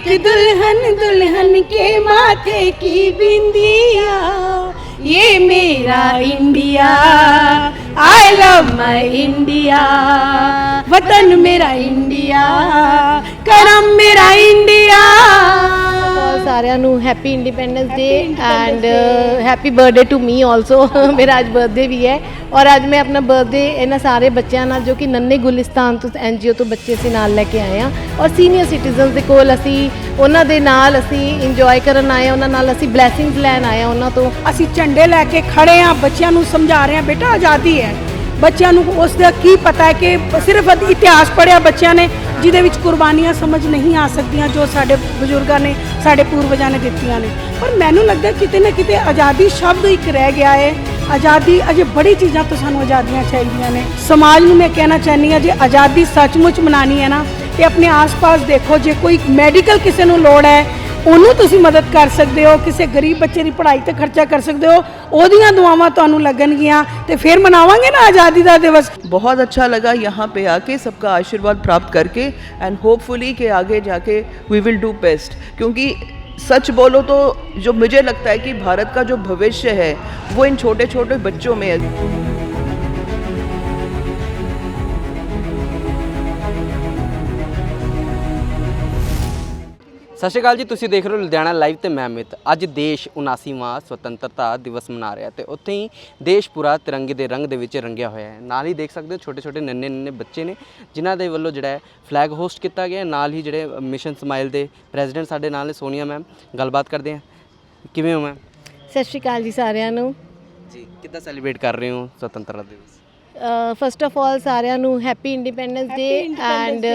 एक दुल्हन दुल्हन के माथे की बिंदिया ये मेरा India I love my India वतन मेरा इंडिया करम मेरा इंडिया ਔਰ ਸਾਰਿਆਂ ਨੂੰ happy independence day and happy birthday to me also ਮੇਰਾ ਅੱਜ ਬਰਥਡੇ ਵੀ ਹੈ। ਔਰ ਅੱਜ ਮੈਂ ਆਪਣਾ ਬਰਥਡੇ ਇਹਨਾਂ ਸਾਰੇ ਬੱਚਿਆਂ ਨਾਲ ਜੋ ਕਿ ਨੰਨੇ ਗੁਲਿਸਤਾਨ ਤੋਂ ਐਨਜੀਓ ਤੋਂ ਬੱਚੇ ਅਸੀਂ ਨਾਲ ਲੈ ਕੇ ਆਏ ਹਾਂ। ਔਰ ਸੀਨੀਅਰ ਸਿਟੀਜ਼ਨਸ ਦੇ ਕੋਲ ਅਸੀਂ ਉਹਨਾਂ ਦੇ ਨਾਲ ਅਸੀਂ ਇੰਜੋਏ ਕਰਨ ਆਏ ਉਹਨਾਂ ਨਾਲ ਅਸੀਂ ਬਲੇਸਿੰਗਸ ਲੈਣ ਆਏ ਉਹਨਾਂ ਤੋਂ। ਅਸੀਂ ਝੰਡੇ ਲੈ ਕੇ ਖੜੇ ਆ ਬੱਚਿਆਂ ਨੂੰ ਸਮਝਾ ਰਹੇ ਆ ਬੇਟਾ ਆਜ਼ਾਦੀ ਹੈ। ਬੱਚਿਆਂ ਨੂੰ ਉਸ ਦਾ ਕੀ ਪਤਾ ਹੈ ਕਿ ਸਿਰਫ ਇਤਿਹਾਸ ਪੜਿਆ ਬੱਚਿਆਂ ਨੇ। ਜਿਹਦੇ ਵਿੱਚ ਕੁਰਬਾਨੀਆਂ ਸਮਝ ਨਹੀਂ ਆ ਸਕਦੀਆਂ ਜੋ ਸਾਡੇ ਬਜ਼ੁਰਗਾਂ ਨੇ, ਸਾਡੇ ਪੂਰਵਜਾਂ ਨੇ ਦਿੱਤੀਆਂ ਨੇ। ਪਰ ਮੈਨੂੰ ਲੱਗਦਾ ਕਿਤੇ ਨਾ ਕਿਤੇ ਆਜ਼ਾਦੀ ਸ਼ਬਦ ਇੱਕ ਰਹਿ ਗਿਆ ਹੈ। ਆਜ਼ਾਦੀ ਅਜੇ ਬੜੀ ਚੀਜ਼ਾਂ ਤੋਂ ਸਾਨੂੰ ਆਜ਼ਾਦੀਆਂ ਚਾਹੀਦੀਆਂ ਨੇ। ਸਮਾਜ ਨੂੰ ਮੈਂ ਕਹਿਣਾ ਚਾਹਨੀ ਆ ਜੇ ਆਜ਼ਾਦੀ ਸੱਚਮੁੱਚ ਮਨਾਣੀ ਹੈ ਨਾ, ਤੇ ਆਪਣੇ ਆਸ-ਪਾਸ ਦੇਖੋ, ਜੇ ਕੋਈ ਮੈਡੀਕਲ ਕਿਸੇ ਨੂੰ ਲੋੜ ਹੈ ਉਹਨੂੰ ਤੁਸੀਂ ਮਦਦ ਕਰ ਸਕਦੇ ਹੋ ਕਿਸੇ ਗਰੀਬ ਬੱਚੇ ਦੀ ਪੜ੍ਹਾਈ ਤੇ ਖਰਚਾ ਕਰ ਸਕਦੇ ਹੋ ਉਹਦੀਆਂ ਦੁਆਵਾਂ ਤੁਹਾਨੂੰ ਲੱਗਣਗੀਆਂ ਤੇ ਫਿਰ ਮਨਾਵਾਂਗੇ ਨਾ ਆਜ਼ਾਦੀ ਦਾ ਦਿਵਸ बहुत अच्छा लगा यहाँ पे आके सबका आशीर्वाद प्राप्त करके एंड होपफुली कि आगे जाके वी विल डू बेस्ट क्योंकि सच बोलो तो जो मुझे लगता है कि भारत का जो भविष्य है वो इन छोटे छोटे बच्चों में है ਸਤਿ ਸ਼੍ਰੀ ਅਕਾਲ ਜੀ ਤੁਸੀਂ ਦੇਖ ਰਹੇ ਹੋ ਲੁਧਿਆਣਾ ਲਾਈਵ ਤੇ ਮੈਂ ਅਮਿਤ। ਅੱਜ ਦੇਸ਼ 79ਵਾਂ ਸੁਤੰਤਰਤਾ ਦਿਵਸ ਮਨਾ ਰਿਹਾ ਤੇ ਉੱਥੇ ਹੀ ਦੇਸ਼ ਪੂਰਾ ਤਿਰੰਗੇ ਦੇ ਰੰਗ ਦੇ ਵਿੱਚ ਰੰਗਿਆ ਹੋਇਆ ਹੈ। ਨਾਲ ਹੀ ਦੇਖ ਸਕਦੇ ਹੋ ਛੋਟੇ ਛੋਟੇ ਨੰਨੇ ਨੰਨੇ ਬੱਚੇ ਨੇ ਜਿਨ੍ਹਾਂ ਦੇ ਵੱਲੋਂ ਜਿਹੜਾ ਫਲੈਗ ਹੋਸਟ ਕੀਤਾ ਗਿਆ। ਨਾਲ ਹੀ ਜਿਹੜੇ ਮਿਸ਼ਨ ਸਮਾਈਲ ਦੇ ਪ੍ਰੈਜ਼ੀਡੈਂਟ ਸਾਡੇ ਨਾਲ ਨੇ ਸੋਨੀਆ ਮੈਮ ਗੱਲਬਾਤ ਕਰਦੇ ਹਾਂ। ਕਿਵੇਂ ਹੋ ਮੈਮ ਸਤਿ ਸ਼੍ਰੀ ਅਕਾਲ ਜੀ ਸਾਰਿਆਂ ਨੂੰ। ਜੀ ਕਿੱਦਾਂ ਸੈਲੀਬ੍ਰੇਟ ਕਰ ਰਹੇ ਹੋ ਸੁਤੰਤਰਤਾ ਦਿਵਸ? ਫਸਟ ਆਫ ਆਲ ਸਾਰਿਆਂ ਨੂੰ happy independence day and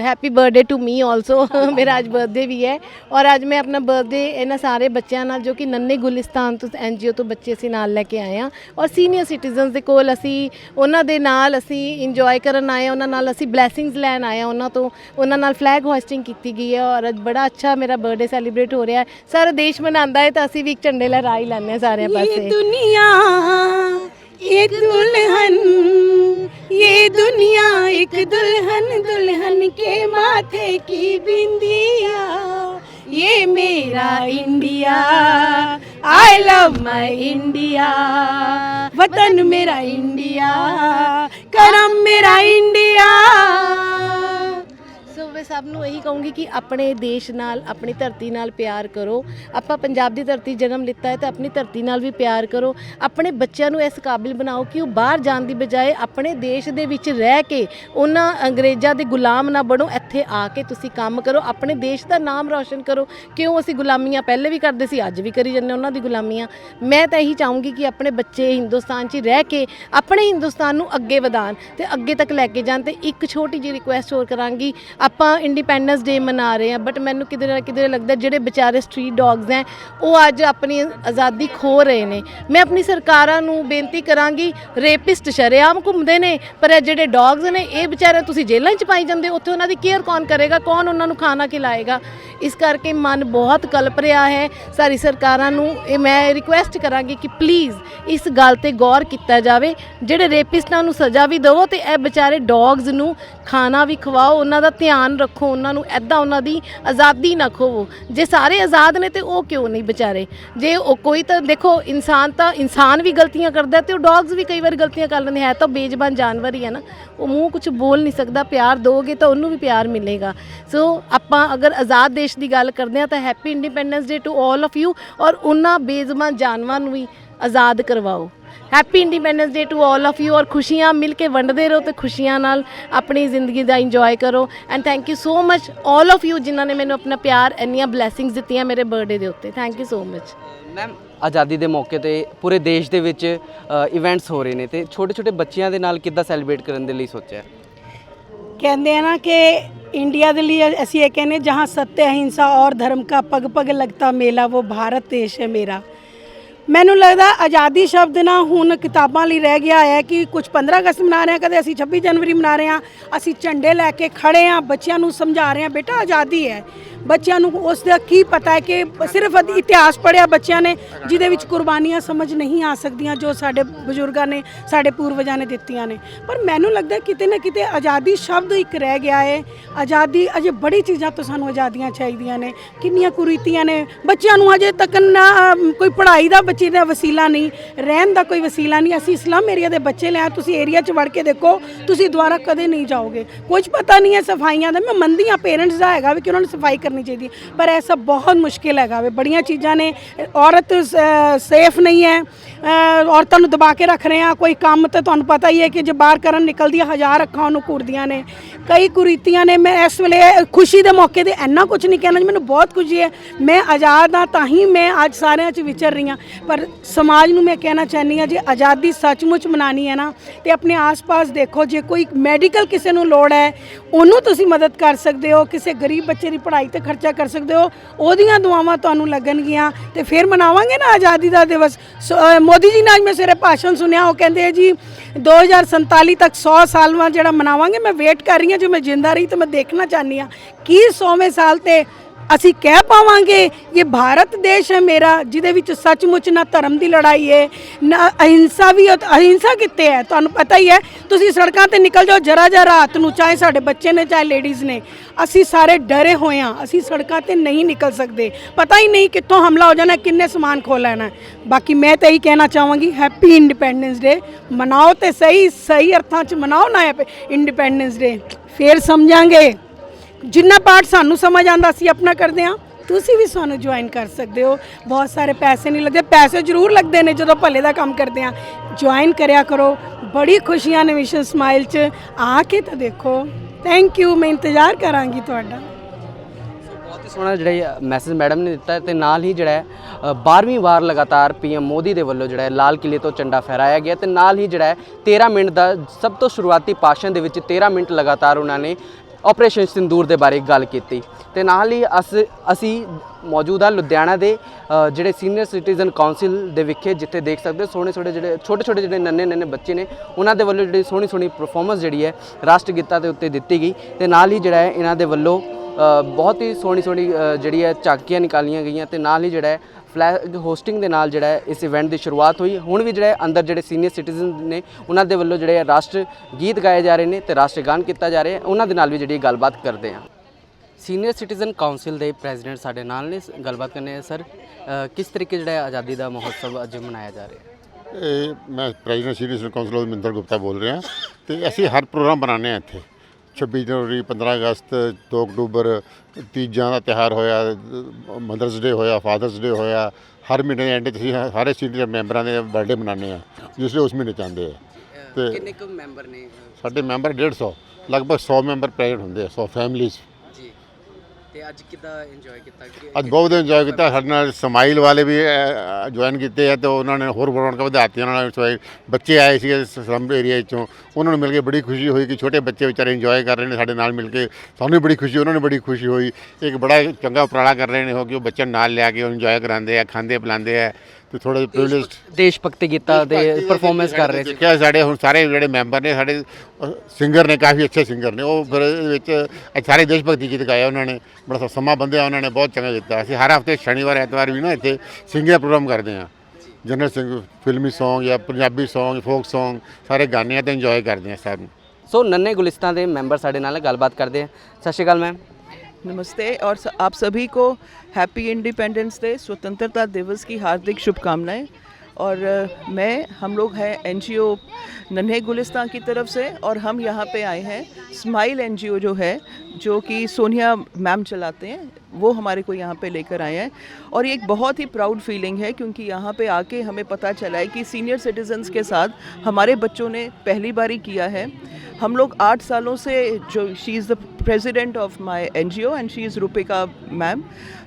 happy birthday to me also ਮੇਰਾ ਅੱਜ ਬਰਥਡੇ ਵੀ ਹੈ। ਔਰ ਅੱਜ ਮੈਂ ਆਪਣਾ ਬਰਥਡੇ ਇਹਨਾਂ ਸਾਰੇ ਬੱਚਿਆਂ ਨਾਲ ਜੋ ਕਿ ਨੰਨੇ ਗੁਲਿਸਤਾਨ ਤੋਂ ਐਨਜੀਓ ਤੋਂ ਬੱਚੇ ਅਸੀਂ ਨਾਲ ਲੈ ਕੇ ਆਏ ਆ ਔਰ ਸੀਨੀਅਰ ਸਿਟੀਜ਼ਨਸ ਦੇ ਕੋਲ ਅਸੀਂ ਉਹਨਾਂ ਦੇ ਨਾਲ ਅਸੀਂ ਇੰਜੋਏ ਕਰਨ ਆਏ ਉਹਨਾਂ ਨਾਲ ਅਸੀਂ ਬਲੇਸਿੰਗਸ ਲੈਣ ਆਏ ਉਹਨਾਂ ਤੋਂ ਉਹਨਾਂ ਨਾਲ ਫਲੈਗ ਹੋਸਟਿੰਗ ਕੀਤੀ ਗਈ ਹੈ। ਔਰ ਅੱਜ ਬੜਾ ਅੱਛਾ ਮੇਰਾ ਬਰਥਡੇ ਸੈਲੀਬ੍ਰੇਟ ਹੋ ਰਿਹਾ ਹੈ। ਸਾਰਾ ਦੇਸ਼ ਮਨਾਉਂਦਾ ਹੈ ਤਾਂ ਅਸੀਂ ਵੀ ਇੱਕ ਝੰਡੇ ਲਹਿਰਾ ਹੀ ਲੈਣੇ ਸਾਰਿਆਂ ਪਾਸੇ। ਦੁਨੀਆ ये दुल्हन ये दुनिया एक दुल्हन दुल्हन के माथे की बिंदिया ये मेरा India I love my India वतन मेरा इंडिया करम मेरा इंडिया ਸੋ ਮੈਂ ਸਭ ਨੂੰ ਇਹੀ ਕਹੂੰਗੀ ਕਿ ਆਪਣੇ ਦੇਸ਼ ਨਾਲ, ਆਪਣੀ ਧਰਤੀ ਨਾਲ ਪਿਆਰ ਕਰੋ। ਆਪਾਂ ਪੰਜਾਬ ਦੀ ਧਰਤੀ ਜਨਮ ਲਿੱਤਾ ਹੈ ਤਾਂ ਆਪਣੀ ਧਰਤੀ ਨਾਲ ਵੀ ਪਿਆਰ ਕਰੋ। ਆਪਣੇ ਬੱਚਿਆਂ ਨੂੰ ਇਸ ਕਾਬਿਲ ਬਣਾਓ ਕਿ ਉਹ ਬਾਹਰ ਜਾਣ ਦੀ ਬਜਾਏ ਆਪਣੇ ਦੇਸ਼ ਦੇ ਵਿੱਚ ਰਹਿ ਕੇ ਉਹਨਾਂ ਅੰਗਰੇਜ਼ਾਂ ਦੇ ਗੁਲਾਮ ਨਾ ਬਣੋ, ਇੱਥੇ ਆ ਕੇ ਤੁਸੀਂ ਕੰਮ ਕਰੋ। ਆਪਣੇ ਦੇਸ਼ ਦਾ ਨਾਮ ਰੌਸ਼ਨ ਕਰੋ। ਕਿਉਂ ਅਸੀਂ ਗੁਲਾਮੀਆਂ ਪਹਿਲੇ ਵੀ ਕਰਦੇ ਸੀ, ਅੱਜ ਵੀ ਕਰੀ ਜਾਂਦੇ ਉਹਨਾਂ ਦੀ ਗੁਲਾਮੀਆਂ। ਮੈਂ ਤਾਂ ਇਹੀ ਚਾਹੂੰਗੀ ਕਿ ਆਪਣੇ ਬੱਚੇ ਹਿੰਦੁਸਤਾਨ 'ਚ ਰਹਿ ਕੇ ਆਪਣੇ ਹਿੰਦੁਸਤਾਨ ਨੂੰ ਅੱਗੇ ਵਧਾਣ ਤੇ ਅੱਗੇ ਤੱਕ ਲੈ ਕੇ ਜਾਣ ਤੇ ਇੱਕ ਛੋਟੀ ਜਿਹੀ ਰਿਕੁਐਸਟ ਹੋਰ ਕਰਾਂਗੀ। ਆਪਾਂ ਇੰਡੀਪੈਂਡੈਂਸ ਡੇ ਮਨਾ ਰਹੇ ਹਾਂ ਬਟ ਮੈਨੂੰ ਕਿਤੇ ਨਾ ਕਿਤੇ ਲੱਗਦਾ ਜਿਹੜੇ ਵਿਚਾਰੇ ਸਟਰੀਟ ਡੌਗਸ ਹੈ ਉਹ ਅੱਜ ਆਪਣੀ ਆਜ਼ਾਦੀ ਖੋ ਰਹੇ ਨੇ। ਮੈਂ ਆਪਣੀ ਸਰਕਾਰਾਂ ਨੂੰ ਬੇਨਤੀ ਕਰਾਂਗੀ ਰੇਪਿਸਟ ਸ਼ਰੇਆਮ ਘੁੰਮਦੇ ਨੇ ਪਰ ਇਹ ਜਿਹੜੇ ਡੌਗਸ ਨੇ ਇਹ ਵਿਚਾਰੇ ਤੁਸੀਂ ਜੇਲ੍ਹਾਂ 'ਚ ਪਾਈ ਜਾਂਦੇ ਹੋ, ਉੱਥੇ ਉਹਨਾਂ ਦੀ ਕੇਅਰ ਕੌਣ ਕਰੇਗਾ ਕੌਣ ਉਹਨਾਂ ਨੂੰ ਖਾਣਾ ਖਿਲਾਏਗਾ? ਇਸ ਕਰਕੇ ਮਨ ਬਹੁਤ ਕਲਪ ਰਿਹਾ ਹੈ। ਸਾਰੀ ਸਰਕਾਰਾਂ ਨੂੰ ਇਹ ਮੈਂ ਰਿਕੁਐਸਟ ਕਰਾਂਗੀ ਕਿ ਪਲੀਜ਼ ਇਸ ਗੱਲ ਤੇ ਗੌਰ ਕੀਤਾ ਜਾਵੇ। ਜਿਹੜੇ ਰੇਪਿਸਟਾਂ ਨੂੰ ਸਜ਼ਾ ਵੀ ਦਿਵੋ ਤੇ ਇਹ ਵਿਚਾਰੇ ਡੌਗਸ ਨੂੰ ਖਾਣਾ ਵੀ ਖਵਾਓ ਉਹਨਾਂ ਦਾ ਧਿਆਨ ਰੱਖੋ, ਉਹਨਾਂ ਨੂੰ ਐਦਾਂ ਉਹਨਾਂ ਦੀ ਆਜ਼ਾਦੀ ਨਾ ਖੋਵੋ। ਜੇ ਸਾਰੇ ਆਜ਼ਾਦ ਨੇ ਤੇ ਉਹ ਕਿਉਂ ਨਹੀਂ ਵਿਚਾਰੇ? ਜੇ ਉਹ ਕੋਈ ਤਾਂ ਦੇਖੋ, ਇਨਸਾਨ ਤਾਂ ਇਨਸਾਨ ਵੀ ਗਲਤੀਆਂ ਕਰਦਾ ਤੇ ਉਹ ਡੌਗਸ ਵੀ ਕਈ ਵਾਰ ਗਲਤੀਆਂ ਕਰ ਲੈਂਦੇ ਹੈ, ਤਾਂ ਬੇਜ਼ਬਾਨ ਜਾਨਵਰ ਹੀ ਹੈ ਨਾ। ਉਹ ਮੂੰਹ ਕੁਝ ਬੋਲ ਨਹੀਂ ਸਕਦਾ, ਪਿਆਰ ਦੋਗੇ ਤਾਂ ਉਹਨੂੰ ਵੀ ਪਿਆਰ ਮਿਲੇਗਾ। ਸੋ ਆਪਾਂ ਅਗਰ ਆਜ਼ਾਦ ਦੇਸ਼ ਦੀ ਗੱਲ ਕਰਦੇ ਹਾਂ ਤਾਂ happy independence day to all of you ਔਰ ਉਹਨਾਂ ਬੇਜ਼ਬਾਨ ਜਾਨਵਰਾਂ ਨੂੰ ਵੀ ਆਜ਼ਾਦ ਕਰਵਾਓ। Happy independence day to all of you ਔਰ ਖੁਸ਼ੀਆਂ ਮਿਲ ਕੇ ਵੰਡਦੇ ਰਹੋ ਤੇ ਖੁਸ਼ੀਆਂ ਨਾਲ ਆਪਣੀ ਜ਼ਿੰਦਗੀ ਦਾ ਇੰਜੋਏ ਕਰੋ and thank you so much all of you ਜਿਨ੍ਹਾਂ ਨੇ ਮੈਨੂੰ ਆਪਣਾ ਪਿਆਰ ਇੰਨੀਆਂ ਬਲੇਸਿੰਗਸ ਦਿੱਤੀਆਂ ਮੇਰੇ ਬਰਥਡੇ ਦੇ ਉੱਤੇ thank you so much ma'am ਆਜ਼ਾਦੀ ਦੇ ਮੌਕੇ ਤੇ ਪੂਰੇ ਦੇਸ਼ ਦੇ ਵਿੱਚ ਇਵੈਂਟਸ ਹੋ ਰਹੇ ਨੇ ਤੇ ਛੋਟੇ ਛੋਟੇ ਬੱਚਿਆਂ ਦੇ ਨਾਲ ਕਿੱਦਾਂ ਸੈਲੀਬ੍ਰੇਟ ਕਰਨ ਦੇ ਲਈ ਸੋਚਿਆ ਕਹਿੰਦੇ ਆ ਨਾ ਕਿ इंडिया ਦੇ ਲਈ ਅਸੀਂ ਇਹ कहने ਜਹਾਂ सत्य ਅਹਿੰਸਾ ਔਰ ਧਰਮ ਕਾ ਪਗ ਪਗ लगता ਮੇਲਾ ਵੋ ਭਾਰਤ ਦੇਸ਼ ਹੈ ਮੇਰਾ ਮੈਨੂੰ ਲੱਗਦਾ ਆਜ਼ਾਦੀ ਸ਼ਬਦ ਨਾ ਹੁਣ ਕਿਤਾਬਾਂ ਲਈ ਰਹਿ ਗਿਆ ਹੈ ਕਿ ਕੁਝ 15 ਅਗਸਤ ਮਨਾ ਰਹੇ ਹਾਂ, ਕਦੇ ਅਸੀਂ 26 ਜਨਵਰੀ ਮਨਾ ਰਹੇ ਹਾਂ, ਅਸੀਂ ਝੰਡੇ ਲੈ ਕੇ ਖੜੇ ਹਾਂ, ਬੱਚਿਆਂ ਨੂੰ ਸਮਝਾ ਰਹੇ ਹਾਂ, ਬੇਟਾ ਆਜ਼ਾਦੀ ਹੈ। ਬੱਚਿਆਂ ਨੂੰ ਉਸ ਦਾ ਕੀ ਪਤਾ ਹੈ ਕਿ ਸਿਰਫ ਇਤਿਹਾਸ ਪੜਿਆ ਬੱਚਿਆਂ ਨੇ, ਜਿਹਦੇ ਵਿੱਚ ਕੁਰਬਾਨੀਆਂ ਸਮਝ ਨਹੀਂ ਆ ਸਕਦੀਆਂ ਜੋ ਸਾਡੇ ਬਜ਼ੁਰਗਾਂ ਨੇ, ਸਾਡੇ ਪੂਰਵਜਾਂ ਨੇ ਦਿੱਤੀਆਂ ਨੇ। ਪਰ ਮੈਨੂੰ ਲੱਗਦਾ ਕਿਤੇ ਨਾ ਕਿਤੇ ਆਜ਼ਾਦੀ ਸ਼ਬਦ ਇੱਕ ਰਹਿ ਗਿਆ ਹੈ। ਆਜ਼ਾਦੀ ਅਜੇ ਬੜੀ ਚੀਜ਼ਾਂ ਤੋਂ ਸਾਨੂੰ ਆਜ਼ਾਦੀਆਂ ਚਾਹੀਦੀਆਂ ਨੇ। ਕਿੰਨੀਆਂ ਕੁਰੀਤੀਆਂ ਨੇ। ਬੱਚਿਆਂ ਨੂੰ ਅਜੇ ਤੱਕ ਨਾ ਕੋਈ ਪੜ੍ਹਾਈ ਦਾ ਬੱਚੇ ਦਾ ਵਸੀਲਾ ਨਹੀਂ, ਰਹਿਣ ਦਾ ਕੋਈ ਵਸੀਲਾ ਨਹੀਂ। ਅਸੀਂ ਇਸਲਾਮ ਏਰੀਆ ਦੇ ਬੱਚੇ ਲਿਆ ਤੁਸੀਂ ਏਰੀਆ 'ਚ ਵੜ ਕੇ ਦੇਖੋ, ਤੁਸੀਂ ਦੁਬਾਰਾ ਕਦੇ ਨਹੀਂ ਜਾਓਗੇ। ਕੁਝ ਪਤਾ ਨਹੀਂ ਹੈ ਸਫਾਈਆਂ ਦਾ। ਮੈਂ ਮੰਨਦੀ ਹਾਂ ਪੇਰੈਂਟਸ ਦਾ ਹੈਗਾ ਵੀ ਕਿ ਉਹਨਾਂ ਨੂੰ ਸਫ਼ਾਈ ਕਰਨੀ ਚਾਹੀਦੀ ਪਰ ਇਹ ਸਭ ਬਹੁਤ ਮੁਸ਼ਕਿਲ ਹੈਗਾ ਵੇ। ਬੜੀਆਂ ਚੀਜ਼ਾਂ ਨੇ। ਔਰਤ ਸੇਫ ਨਹੀਂ ਹੈ। ਔਰਤਾਂ ਨੂੰ ਦਬਾ ਕੇ ਰੱਖ ਰਹੇ ਆ ਕੋਈ ਕੰਮ ਤੇ ਤੁਹਾਨੂੰ ਪਤਾ ਹੀ ਹੈ ਕਿ ਜੇ ਬਾਹਰ ਕਰਨ ਨਿਕਲਦੀ ਹਜ਼ਾਰ ਅੱਖਾਂ ਉਹਨੂੰ ਘੂਰਦੀਆਂ ਨੇ। ਕਈ ਕੁਰੀਤੀਆਂ ਨੇ। ਮੈਂ ਇਸ ਵੇਲੇ ਖੁਸ਼ੀ ਦੇ ਮੌਕੇ ਤੇ ਇੰਨਾ ਕੁਝ ਨਹੀਂ ਕਹਿਣਾ ਮੈਨੂੰ ਬਹੁਤ ਖੁਸ਼ੀ ਹੈ। ਮੈਂ ਆਜ਼ਾਦ ਹਾਂ ਤਾਂ ਹੀ ਮੈਂ ਅੱਜ ਸਾਰਿਆਂ 'ਚ ਵਿਚਰ ਰਹੀ ਹਾਂ। ਪਰ ਸਮਾਜ ਨੂੰ ਮੈਂ ਕਹਿਣਾ ਚਾਹੁੰਦੀ ਹਾਂ, ਜੇ ਆਜ਼ਾਦੀ ਸੱਚਮੁੱਚ ਮਨਾਣੀ ਹੈ ਨਾ, ਤੇ ਆਪਣੇ ਆਸ-ਪਾਸ ਦੇਖੋ, ਜੇ ਕੋਈ ਮੈਡੀਕਲ ਕਿਸੇ ਨੂੰ ਲੋੜ ਹੈ, ਉਹਨੂੰ ਤੁਸੀਂ ਮਦਦ ਕਰ ਸਕਦੇ ਹੋ। ਕਿਸੇ ਗਰੀਬ ਬੱਚੇ ਦੀ ਪੜ੍ਹਾਈ ਤੇ ਖਰਚਾ ਕਰ ਸਕਦੇ ਹੋ। ਉਹਦੀਆਂ ਦੁਆਵਾਂ ਤੁਹਾਨੂੰ ਲੱਗਣਗੀਆਂ ਤੇ ਫਿਰ ਮਨਾਵਾਂਗੇ ਨਾ ਆਜ਼ਾਦੀ ਦਾ ਦਿਵਸ। ਸੋ, ਮੋਦੀ ਜੀ ਨੇ ਅੱਜ ਮੈਂ ਸਵੇਰੇ ਭਾਸ਼ਣ ਸੁਣਿਆ ਉਹ ਕਹਿੰਦੇ ਆ ਜੀ 2047 ਤੱਕ 100 ਸਾਲਵਾਂ ਜਿਹੜਾ ਮਨਾਵਾਂਗੇ ਮੈਂ ਵੇਟ ਕਰ ਰਹੀ ਹਾਂ ਜੇ ਮੈਂ ਜਿੰਦਾ ਰਹੀ ਤਾਂ ਮੈਂ ਦੇਖਣਾ ਚਾਹਨੀ ਹਾਂ। ਕੀ 100ਵੇਂ ਸਾਲ ਤੇ ਅਸੀਂ ਕਹਿ ਪਾਵਾਂਗੇ, ਇਹ ਭਾਰਤ ਦੇਸ਼ ਹੈ ਮੇਰਾ, ਜਿਹਦੇ ਵਿੱਚ ਸੱਚਮੁੱਚ ਨਾ ਧਰਮ ਦੀ ਲੜਾਈ ਹੈ, ਨਾ ਅਹਿੰਸਾ ਵੀ ਹੈ। ਅਹਿੰਸਾ ਕਿੱਥੇ ਹੈ? ਤੁਹਾਨੂੰ ਪਤਾ ਹੀ ਹੈ, ਤੁਸੀਂ ਸੜਕਾਂ ਤੇ ਨਿਕਲ ਜਾਓ ਜਰਾ ਜਰਾ ਰਾਤ ਨੂੰ, ਚਾਹੇ ਸਾਡੇ ਬੱਚੇ ਨੇ, ਚਾਹੇ ਲੇਡੀਜ਼ ਨੇ। ਅਸੀਂ ਸਾਰੇ ਡਰੇ ਹੋਏ ਹਾਂ, ਅਸੀਂ ਸੜਕਾਂ ਤੇ ਨਹੀਂ ਨਿਕਲ ਸਕਦੇ। ਪਤਾ ਹੀ ਨਹੀਂ ਕਿੱਥੋਂ ਹਮਲਾ ਹੋ ਜਾਣਾ, ਕਿੰਨੇ ਸਮਾਨ ਖੋ ਲੈਣਾ ਬਾਕੀ ਮੈਂ ਤਾਂ ਇਹੀ ਕਹਿਣਾ ਚਾਹਾਂਗੀ ਹੈਪੀ ਇੰਡੀਪੈਂਡੈਂਸ ਡੇ ਮਨਾਓ ਤੇ ਸਹੀ ਸਹੀ ਅਰਥਾਂ 'ਚ ਮਨਾਓ ਨਾ ਇੰਡੀਪੈਂਡੈਂਸ ਡੇ ਫੇਰ ਸਮਝਾਂਗੇ। ਜਿੰਨਾ ਪਾਰਟ ਸਾਨੂੰ ਸਮਝ ਆਂਦਾ ਅਸੀਂ ਆਪਣਾ ਕਰਦੇ ਹਾਂ। ਤੁਸੀਂ ਵੀ ਸਾਨੂੰ ਜੁਆਇਨ ਕਰ ਸਕਦੇ ਹੋ। ਬਹੁਤ ਸਾਰੇ ਪੈਸੇ ਨਹੀਂ ਲੱਗਦੇ। ਪੈਸੇ ਜ਼ਰੂਰ ਲੱਗਦੇ ਨੇ ਜਦੋਂ ਭਲੇ ਦਾ ਕੰਮ ਕਰਦੇ ਹਾਂ। ਜੁਆਇਨ ਕਰਿਆ ਕਰੋ। ਬੜੀ ਖੁਸ਼ੀਆਂ ਨੇ ਮਿਸ਼ਨ ਸਮਾਈਲ 'ਚ। ਆ ਕੇ ਤਾਂ ਦੇਖੋ। ਥੈਂਕ ਯੂ ਮੈਂ ਇੰਤਜ਼ਾਰ ਕਰਾਂਗੀ ਤੁਹਾਡਾ। ਬਹੁਤ ਹੀ ਸੋਹਣਾ ਜਿਹੜਾ ਮੈਸੇਜ ਮੈਡਮ ਨੇ ਦਿੱਤਾ ਹੈ ਤੇ ਨਾਲ ਹੀ ਜਿਹੜਾ ਹੈ 12ਵੀਂ ਵਾਰ ਲਗਾਤਾਰ ਪੀਐਮ ਮੋਦੀ ਦੇ ਵੱਲੋਂ ਜਿਹੜਾ ਲਾਲ ਕਿਲੇ ਤੋਂ ਝੰਡਾ ਫਹਿਰਾਇਆ ਗਿਆ ਤੇ ਨਾਲ ਹੀ ਜਿਹੜਾ ਹੈ 13 ਮਿੰਟ ਦਾ ਸਭ ਤੋਂ ਸ਼ੁਰੂਆਤੀ ਭਾਸ਼ਣ ਦੇ ਵਿੱਚ 13 ਮਿੰਟ ਲਗਾਤਾਰ ਉਹਨਾਂ ਨੇ ਆਪਰੇਸ਼ਨ ਸਿੰਦੂਰ ਦੇ ਬਾਰੇ ਗੱਲ ਕੀਤੀ। ਤੇ ਨਾਲ ਹੀ ਅਸ, ਅਸੀਂ ਮੌਜੂਦਾ ਲੁਧਿਆਣਾ ਦੇ ਜਿਹੜੇ ਸੀਨੀਅਰ ਸਿਟੀਜ਼ਨ ਕਾਉਂਸਲ ਦੇ ਵਿਖੇ ਜਿੱਥੇ ਦੇਖ ਸਕਦੇ ਹੋ ਸੋਹਣੇ ਸੋਹਣੇ ਜਿਹੜੇ ਛੋਟੇ ਛੋਟੇ ਜਿਹੜੇ ਨੰਨੇ ਨੰਨੇ ਬੱਚੇ ਨੇ, ਉਹਨਾਂ ਦੇ ਵੱਲੋਂ ਜਿਹੜੀ ਸੋਹਣੀ ਸੋਹਣੀ ਪਰਫਾਰਮੈਂਸ ਜਿਹੜੀ ਹੈ ਰਾਸ਼ਟਰ ਗੀਤਾਂ ਦੇ ਉੱਤੇ ਦਿੱਤੀ ਗਈ। ਤੇ ਨਾਲ ਹੀ ਜਿਹੜਾ ਹੈ, ਇਹਨਾਂ ਦੇ ਵੱਲੋਂ ਬਹੁਤ ਹੀ ਸੋਹਣੀ ਸੋਹਣੀ ਜਿਹੜੀ ਹੈ ਝਾਕੀਆਂ ਨਿਕਾਲੀਆਂ ਗਈਆਂ ਤੇ ਨਾਲ ਹੀ ਜਿਹੜਾ ਹੈ ਫਲੈਗ ਹੋਸਟਿੰਗ ਦੇ ਨਾਲ ਜਿਹੜਾ ਹੈ ਇਸ ਇਵੈਂਟ ਦੀ ਸ਼ੁਰੂਆਤ ਹੋਈ। ਹੁਣ ਵੀ ਜਿਹੜਾ ਅੰਦਰ ਜਿਹੜੇ ਸੀਨੀਅਰ ਸਿਟੀਜ਼ਨ ਨੇ, ਉਹਨਾਂ ਦੇ ਵੱਲੋਂ ਜਿਹੜੇ ਰਾਸ਼ਟਰ ਗੀਤ ਗਾਏ ਜਾ ਰਹੇ ਨੇ ਤੇ ਰਾਸ਼ਟਰ ਗਾਨ ਕੀਤਾ ਜਾ ਰਿਹਾ ਉਹਨਾਂ ਦੇ ਨਾਲ ਵੀ ਜਿਹੜੀ ਗੱਲਬਾਤ ਕਰਦੇ ਹਾਂ। ਸੀਨੀਅਰ ਸਿਟੀਜ਼ਨ ਕਾਉਂਸਲ ਦੇ ਪ੍ਰੈਜ਼ੀਡੈਂਟ ਸਾਡੇ ਨਾਲ ਨੇ। ਗੱਲਬਾਤ ਕਰਨੇ ਆ ਸਰ ਕਿਸ ਤਰੀਕੇ ਜਿਹੜਾ ਆਜ਼ਾਦੀ ਦਾ ਮਹੋਤਸਵ ਅੱਜ ਮਨਾਇਆ ਜਾ ਰਿਹਾ ਹੈ? ਇਹ ਮੈਂ president senior council of Minder Gupta ਬੋਲ ਰਿਹਾ ਤੇ ਅਸੀਂ ਹਰ ਪ੍ਰੋਗਰਾਮ ਬਣਾਉਂਦੇ ਹਾਂ ਇੱਥੇ। 26 ਜਨਵਰੀ 15 ਅਗਸਤ 2 ਅਕਤੂਬਰ ਤੀਜਾਂ ਦਾ ਤਿਉਹਾਰ ਹੋਇਆ ਮਦਰਸ ਡੇ ਹੋਇਆ ਫਾਦਰਸ ਡੇ ਹੋਇਆ। ਹਰ ਮਹੀਨੇ ਦੇ ਐਂਡ 'ਤੇ ਅਸੀਂ ਸਾਰੇ ਸੀਨੀਅਰ ਮੈਂਬਰਾਂ ਦੇ ਬਰਥਡੇ ਮਨਾਉਂਦੇ ਆ ਜਿਸ ਲਈ ਉਸ ਮਹੀਨੇ ਚਾਹੁੰਦੇ ਆ। ਤੇ ਕਿੰਨੇ ਕੁ ਮੈਂਬਰ ਨੇ? ਸਾਡੇ ਮੈਂਬਰ 150 ਲਗਭਗ 100 ਮੈਂਬਰ ਪ੍ਰੈਜ਼ੈਂਟ ਹੁੰਦੇ ਆ 100 ਫੈਮਲੀਜ਼। ਤੇ ਅੱਜ ਕਿੱਦਾਂ ਇੰਜੋਏ ਕੀਤਾ? ਅੱਜ ਬਹੁਤ ਇੰਜੋਏ ਕੀਤਾ। ਸਾਡੇ ਨਾਲ ਸਮਾਈਲ ਵਾਲੇ ਵੀ ਜੁਆਇਨ ਕੀਤੇ ਆ ਤੇ ਉਹਨਾਂ ਨੇ ਹੋਰ ਰੌਣਕਾਂ ਵਧਾਤੀਆਂ ਉਹਨਾਂ ਨਾਲ enjoy- ਬੱਚੇ ਆਏ ਸੀ ਸਲਮ ਏਰੀਆ ਚੋਂ ਉਹਨਾਂ ਨੂੰ ਮਿਲ ਕੇ ਬੜੀ ਖੁਸ਼ੀ ਹੋਈ ਕਿ ਛੋਟੇ ਬੱਚੇ ਵਿਚਾਰੇ ਇੰਜੋਏ ਕਰ ਰਹੇ ਨੇ ਸਾਡੇ ਨਾਲ ਮਿਲ ਕੇ। ਸਾਨੂੰ ਵੀ ਬੜੀ ਖੁਸ਼ੀ, ਉਹਨਾਂ ਨੂੰ ਬੜੀ ਖੁਸ਼ੀ ਹੋਈ। ਇੱਕ ਬੜਾ ਚੰਗਾ ਉਪਰਾਲਾ ਕਰ ਰਹੇ ਨੇ ਉਹ ਕਿ ਉਹ ਬੱਚਿਆਂ ਨੂੰ ਨਾਲ ਲਿਆ ਕੇ ਇੰਜੋਏ ਕਰਾਉਂਦੇ ਆ ਖਾਂਦੇ ਪਿਲਾਉਂਦੇ ਆ। ਤੇ ਥੋੜੇ ਪ੍ਰਿਵਿਲੇਜਡ ਦੇਸ਼ ਭਗਤੀ ਗੀਤਾਂ ਦੇ ਪਰਫਾਰਮੈਂਸ ਕਰ ਰਹੇ ਸੀ। ਦੇਖਿਆ ਸਾਡੇ ਹੁਣ ਸਾਰੇ ਜਿਹੜੇ ਮੈਂਬਰ ਨੇ ਸਾਡੇ ਸਿੰਗਰ ਨੇ ਕਾਫੀ ਅੱਛੇ ਸਿੰਗਰ ਨੇ ਉਹ ਫਿਰ ਇਹਦੇ ਵਿੱਚ ਸਾਰੇ ਦੇਸ਼ ਭਗਤੀ ਗੀਤ ਗਾਏ ਉਹਨਾਂ ਨੇ ਬੜਾ ਸਮਾਂ ਬੰਦਿਆ ਉਹਨਾਂ ਨੇ ਬਹੁਤ ਚੰਗਾ ਕੀਤਾ। ਅਸੀਂ ਹਰ ਹਫ਼ਤੇ ਸ਼ਨੀਵਾਰ ਐਤਵਾਰ ਵੀ ਨਾ ਇੱਥੇ ਸਿੰਗਿੰਗ ਪ੍ਰੋਗਰਾਮ ਕਰਦੇ ਹਾਂ। ਜਨਰਲ ਸਿੰਘ ਫਿਲਮੀ Song ਜਾਂ ਪੰਜਾਬੀ Song ਫੋਕ Song ਸਾਰੇ ਗਾਣੇ ਆ ਤੇ ਇੰਜੋਏ ਕਰਦੇ ਹਾਂ ਸਭ ਸੋ ਨੰਨੇ ਗੁਲਿਸਤਾਂ ਦੇ ਮੈਂਬਰ ਸਾਡੇ ਨਾਲ ਗੱਲਬਾਤ ਕਰਦੇ ਆ ਸਤਿ ਸ਼੍ਰੀ ਅਕਾਲ ਮੈਮ नमस्ते और आप सभी को हैप्पी इंडिपेंडेंस डे स्वतंत्रता दिवस की हार्दिक शुभकामनाएँ। और मैं, हम लोग हैं एनजीओ नन्हे गुलिस्तान की तरफ़ से और हम यहाँ पे आए हैं स्माइल एनजीओ जो है, जो कि सोनिया मैम चलाते हैं। वो हमारे को यहाँ पे लेकर आए हैं। और ये एक बहुत ही प्राउड फीलिंग है क्योंकि यहाँ पे आके हमें पता चला है कि सीनियर सिटीजन्स के साथ हमारे बच्चों ने पहली बार ही किया है। हम लोग आठ सालों से जो she is the president of my NGO and she is Rupika ma'am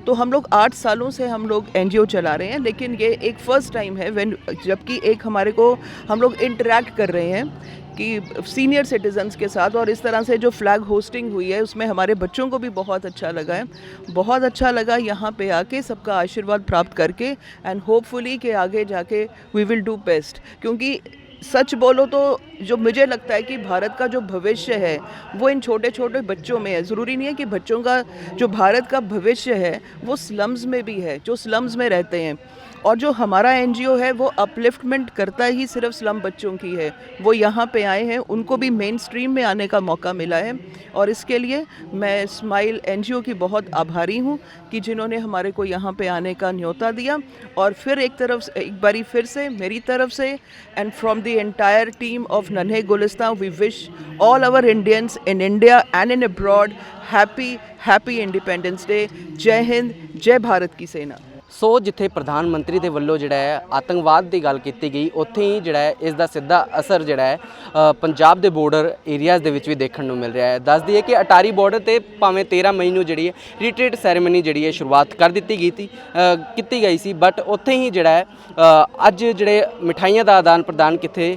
तो हम लोग आठ सालों से हम लोग एनजीओ चला रहे हैं, लेकिन ये एक फ़र्स्ट टाइम है व्हेन जबकि एक हमारे को हम लोग इंटरेक्ट कर रहे हैं। कि सीनियर सिटीजन्स के साथ और इस तरह से जो फ्लैग होस्टिंग हुई है, उसमें हमारे बच्चों को भी बहुत अच्छा लगा है। बहुत अच्छा लगा यहाँ पे आके सबका आशीर्वाद प्राप्त करके एंड होपफुली कि आगे जाके वी विल डू बेस्ट क्योंकि सच बोलो तो जो मुझे लगता है कि भारत का जो भविष्य है, वो इन छोटे छोटे बच्चों में है। ज़रूरी नहीं है कि बच्चों का, जो भारत का भविष्य है, वो स्लम्स में भी है, जो स्लम्स में रहते हैं। और जो हमारा एनजीओ है, वो अपलिफ्टमेंट करता ही सिर्फ़ स्लम बच्चों की है। वो यहाँ पे आए हैं, उनको भी मेन स्ट्रीम में आने का मौका मिला है। और इसके लिए मैं स्माइल एनजीओ की बहुत आभारी हूँ कि जिन्होंने हमारे को यहाँ पे आने का न्योता दिया। और फिर एक तरफ़ एक बारी फिर से, मेरी तरफ़ से and from the entire team of Nanhe Gulistan we wish all our Indians in India and in abroad happy happy independence day जय हिंद जय भारत की सेना ਸੋ ਜਿੱਥੇ ਪ੍ਰਧਾਨ ਮੰਤਰੀ ਦੇ ਵੱਲੋਂ ਜਿਹੜਾ ਹੈ ਆਤੰਕਵਾਦ ਦੀ ਗੱਲ ਕੀਤੀ ਗਈ ਉੱਥੇ ਹੀ ਜਿਹੜਾ ਹੈ ਇਸ ਦਾ ਸਿੱਧਾ ਅਸਰ ਜਿਹੜਾ ਹੈ ਪੰਜਾਬ ਦੇ ਬਾਰਡਰ ਏਰੀਆਜ਼ ਦੇ ਵਿੱਚ ਵੀ ਦੇਖਣ ਨੂੰ ਮਿਲ ਰਿਹਾ ਹੈ। ਦੱਸ ਦਈਏ ਕਿ ਅਟਾਰੀ ਬਾਰਡਰ ਤੇ ਭਾਵੇਂ 13 ਮਈ ਨੂੰ ਜਿਹੜੀ ਹੈ ਰਿਟਰੀਟ ਸੈਰੇਮਨੀ ਜਿਹੜੀ ਹੈ ਸ਼ੁਰੂਆਤ ਕਰ ਦਿੱਤੀ ਗਈ ਸੀ ਕੀਤੀ ਗਈ ਸੀ ਬਟ ਉੱਥੇ ਹੀ ਜਿਹੜਾ ਹੈ ਅੱਜ ਜਿਹੜੇ ਮਿਠਾਈਆਂ ਦਾ ਆਦਾਨ ਪ੍ਰਦਾਨ ਕਿੱਥੇ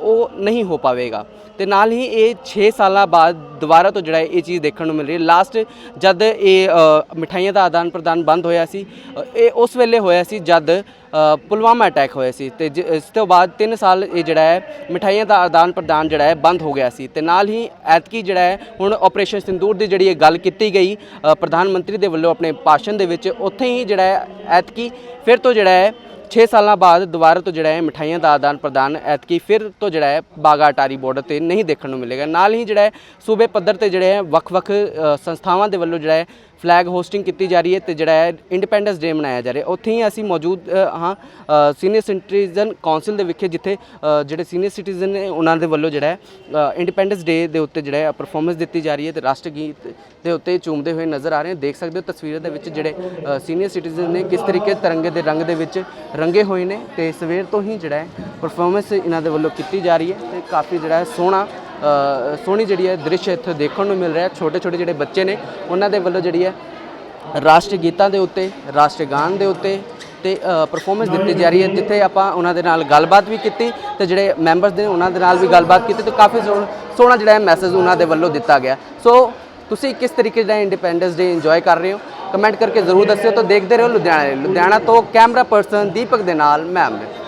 ਉਹ ਨਹੀਂ ਹੋ ਪਾਵੇਗਾ। ਤੇ ਨਾਲ ਹੀ ਇਹ 6 ਸਾਲਾਂ ਬਾਅਦ ਦੁਬਾਰਾ ਤੋਂ ਜਿਹੜਾ ਇਹ ਚੀਜ਼ ਦੇਖਣ ਨੂੰ ਮਿਲ ਰਹੀ ਹੈ। ਲਾਸਟ ਜਦ ਇਹ ਮਿਠਾਈਆਂ ਦਾ ਆਦਾਨ ਪ੍ਰਦਾਨ ਬੰਦ ਹੋਇਆ ਸੀ ਅ, ਇਹ ਉਸ ਵੇਲੇ ਹੋਇਆ ਸੀ ਜਦ ਪੁਲਵਾਮਾ ਅਟੈਕ ਹੋਇਆ ਸੀ ਤੇ ਜ- ਇਸ ਤੋਂ ਬਾਅਦ 3 ਸਾਲ ਇਹ ਜਿਹੜਾ ਹੈ ਮਿਠਾਈਆਂ ਦਾ ਆਦਾਨ ਪ੍ਰਦਾਨ ਜਿਹੜਾ ਹੈ ਬੰਦ ਹੋ ਗਿਆ ਸੀ ਤੇ ਨਾਲ ਹੀ ਐਤਕੀ ਜਿਹੜਾ ਹੈ ਹੁਣ ਆਪਰੇਸ਼ਨ ਸਿੰਦੂਰ ਦੀ ਜਿਹੜੀ ਇਹ ਗੱਲ ਕੀਤੀ ਗਈ ਅ, ਪ੍ਰਧਾਨ ਮੰਤਰੀ ਦੇ ਵੱਲੋਂ ਆਪਣੇ ਭਾਸ਼ਣ ਦੇ ਵਿੱਚ ਉੱਥੇ ਹੀ ਜਿਹੜਾ ਹੈ ਐਤਕੀ ਫਿਰ ਤੋਂ ਜਿਹੜਾ ਹੈ 6 ਸਾਲਾਂ ਬਾਅਦ ਦੁਬਾਰਾ ਤੋਂ ਜਿਹੜਾ ਹੈ ਮਿਠਾਈਆਂ ਦਾ ਆਦਾਨ ਪ੍ਰਦਾਨ ਐਤਕੀ ਫਿਰ ਤੋਂ ਜਿਹੜਾ ਹੈ ਬਾਗਾ ਅਟਾਰੀ ਬਾਰਡਰ ਤੇ ਨਹੀਂ ਦੇਖਣ ਨੂੰ ਮਿਲੇਗਾ। ਨਾਲ ਹੀ ਜਿਹੜਾ ਹੈ ਸੂਬੇ ਪੱਧਰ ਤੇ ਜਿਹੜੇ ਹੈ ਵੱਖ-ਵੱਖ ਅ, ਸੰਸਥਾਵਾਂ ਦੇ ਵੱਲੋਂ ਜਿਹੜਾ ਹੈ ਫਲੈਗ ਹੋਸਟਿੰਗ ਕੀਤੀ ਜਾ ਰਹੀ ਹੈ ਤੇ ਜਿਹੜਾ ਹੈ ਇੰਡੀਪੈਂਡੈਂਸ ਡੇ ਮਨਾਇਆ ਜਾ ਰਿਹਾ ਉੱਥੇ ਹੀ ਅਸੀਂ ਮੌਜੂਦ ਹਾਂ ਸੀਨੀਅਰ ਸਿਟੀਜ਼ਨ ਕਾਉਂਸਲ ਦੇ ਵਿਖੇ ਜਿੱਥੇ ਜਿਹੜੇ ਸੀਨੀਅਰ ਸਿਟੀਜ਼ਨ ਨੇ, ਉਹਨਾਂ ਦੇ ਵੱਲੋਂ ਜਿਹੜਾ ਹੈ ਇੰਡੀਪੈਂਡੈਂਸ ਡੇ ਦੇ ਉੱਤੇ ਜਿਹੜਾ ਹੈ ਪਰਫਾਰਮੈਂਸ ਦਿੱਤੀ ਜਾ ਰਹੀ ਹੈ ਤੇ ਰਾਸ਼ਟਰ ਗੀਤ ਦੇ ਉੱਤੇ ਝੂਮਦੇ ਹੋਏ ਨਜ਼ਰ ਆ ਰਹੇ ਹਨ ਦੇਖ ਸਕਦੇ ਹੋ ਤਸਵੀਰਾਂ ਦੇ ਵਿੱਚ ਜਿਹੜੇ ਸੀਨੀਅਰ ਸਿਟੀਜ਼ਨ ਨੇ ਕਿਸ ਤਰੀਕੇ ਤਿਰੰਗੇ ਦੇ ਰੰਗ ਦੇ ਵਿੱਚ ਰੰਗੇ ਹੋਏ ਨੇ ਤੇ ਸਵੇਰ ਤੋਂ ਹੀ ਜਿਹੜਾ ਹੈ ਪਰਫਾਰਮੈਂਸ ਇਹਨਾਂ ਦੇ ਵੱਲੋਂ ਕੀਤੀ ਜਾ ਰਹੀ ਹੈ ਤੇ ਕਾਫੀ ਜਿਹੜਾ ਹੈ ਸੋਹਣਾ ਸੋਹਣੀ ਜਿਹੜੀ ਹੈ ਦ੍ਰਿਸ਼ ਇੱਥੇ ਦੇਖਣ ਨੂੰ ਮਿਲ ਰਿਹਾ ਛੋਟੇ ਛੋਟੇ ਜਿਹੜੇ ਬੱਚੇ ਨੇ, ਉਹਨਾਂ ਦੇ ਵੱਲੋਂ ਜਿਹੜੀ ਹੈ ਰਾਸ਼ਟਰੀ ਗੀਤਾਂ ਦੇ ਉੱਤੇ, ਰਾਸ਼ਟਰੀ ਗਾਨ ਦੇ ਉੱਤੇ ਤੇ ਪਰਫਾਰਮੈਂਸ ਦਿੱਤੀ ਜਾ ਰਹੀ ਹੈ, ਜਿੱਥੇ ਆਪਾਂ ਉਹਨਾਂ ਦੇ ਨਾਲ ਗੱਲਬਾਤ ਵੀ ਕੀਤੀ ਤੇ ਜਿਹੜੇ ਮੈਂਬਰਸ ਨੇ ਉਹਨਾਂ ਦੇ ਨਾਲ ਵੀ ਗੱਲਬਾਤ ਕੀਤੀ ਤੇ ਕਾਫੀ ਸੋਹਣਾ ਸੋਹਣਾ ਜਿਹੜਾ ਮੈਸੇਜ ਉਹਨਾਂ ਦੇ ਵੱਲੋਂ ਦਿੱਤਾ ਗਿਆ। ਸੋ ਤੁਸੀਂ ਕਿਸ ਤਰੀਕੇ ਦਾ ਇੰਡੀਪੈਂਡੈਂਸ ਡੇ ਇੰਜੋਏ ਕਰ ਰਹੇ ਹੋ? ਕਮੈਂਟ ਕਰਕੇ ਜ਼ਰੂਰ ਦੱਸਿਓ ਤਾਂ ਦੇਖਦੇ ਰਹੋ ਲੁਧਿਆਣਾ ਲੁਧਿਆਣਾ ਤੋਂ ਕੈਮਰਾ ਪਰਸਨ ਦੀਪਕ ਦੇ ਨਾਲ, ਮੈਂ ਅਮਿਤ